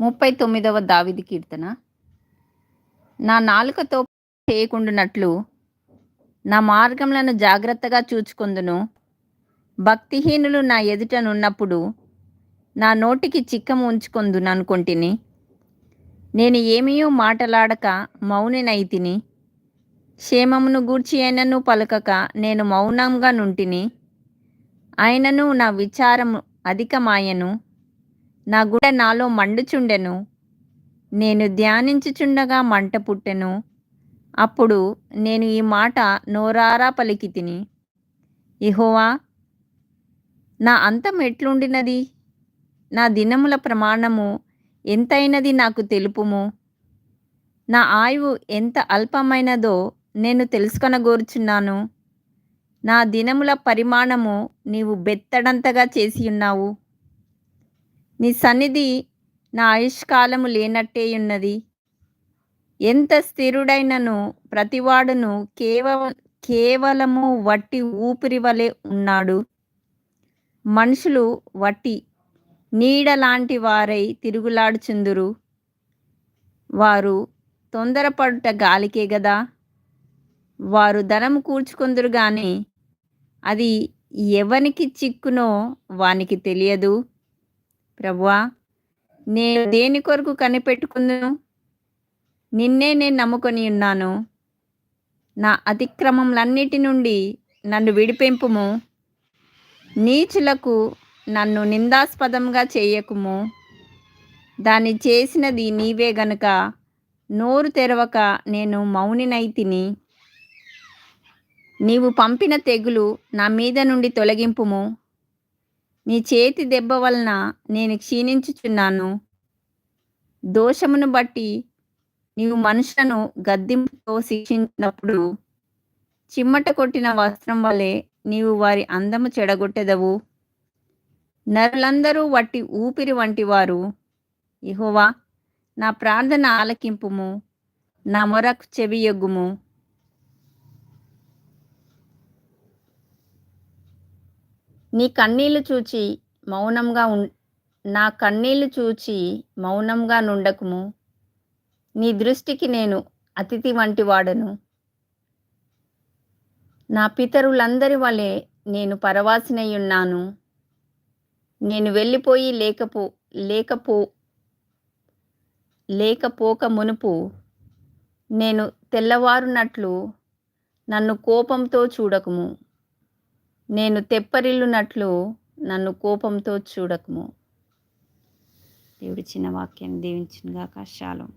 ముప్పై తొమ్మిదవ దావిది కీర్తన. నా నాలుకతో చేయకుండునట్లు నా మార్గములను జాగ్రత్తగా చూచుకుందును. భక్తిహీనులు నా ఎదుటనున్నప్పుడు నా నోటికి చిక్కము ఉంచుకొందును అనుకొంటిని. నేను ఏమీయూ మాటలాడక మౌనినైతిని. క్షేమమును గూర్చి అయినను పలకక నేను మౌనంగా నుంటిని. అయినను నా విచారము అధికమాయను. నా గుండె నాలో మండుచుండెను. నేను ధ్యానించుచుండగా మంట పుట్టెను. అప్పుడు నేను ఈ మాట నోరారా పలికి తిని ఇహోవా నా అంతం ఎట్లుండినది? నా దినముల ప్రమాణము ఎంతైనది నాకు తెలుపుము? నా ఆయువు ఎంత అల్పమైనదో నేను తెలుసుకొనగోరుచున్నాను. నా దినముల పరిమాణము నీవు బెత్తడంతగా చేసి ఉన్నావు నీ సన్నిధి నా ఆయుష్కాలము లేనట్టే ఉన్నది. ఎంత స్థిరుడైనను ప్రతివాడును కేవలం కేవలము వట్టి ఊపిరి వలె ఉన్నాడు. మనుషులు వట్టి నీడ లాంటి వారై తిరుగులాడుచుందురు. వారు తొందరపడుట గాలికే గదా. వారు ధనము కూర్చుకుందురు కానీ అది ఎవనికి చిక్కునో వానికి తెలియదు. ప్రభువా నేను దేని కొరకు కనిపెట్టుకుందును నిన్నే నేను నమ్ముకొని ఉన్నాను. నా అతిక్రమములన్నిటి నుండి నన్ను విడిపెంపుము. నీచులకు నన్ను నిందాస్పదంగా చేయకుము. దాన్ని చేసినది నీవే గనుక నోరు తెరవక నేను మౌనినైతిని నీవు పంపిన తెగులు నా మీద నుండి తొలగింపుము. నీ చేతి దెబ్బ వలన నేను క్షీణించుచున్నాను. దోషమును బట్టి నీవు మనుషులను గద్దింపుతో శిక్షించినప్పుడు చిమ్మట కొట్టిన వస్త్రం వలె నీవు వారి అందము చెడగొట్టెదవు. నరులందరూ వట్టి ఊపిరి వంటి వారు ఇహోవా నా ప్రార్థన ఆలకింపుము నా మొరకు చెవియొగ్గుము. నీ కన్నీళ్ళు చూచి మౌనంగా ఉం నా కన్నీళ్ళు చూచి మౌనంగా నుండకుము. నీ దృష్టికి నేను అతిథి వంటి వాడను. నా పితరులందరి వలె నేను పరవాసినై ఉన్నాను నేను వెళ్ళిపోయి లేకపో లేకపో లేకపోక మునుపు నేను తెల్లవారునట్లు నన్ను కోపంతో చూడకుము. నేను తెప్పరిల్లునట్లు నన్ను కోపంతో చూడకము. దేవుడి చిన్న వాక్యాన్ని దీవించినగాక. శాలం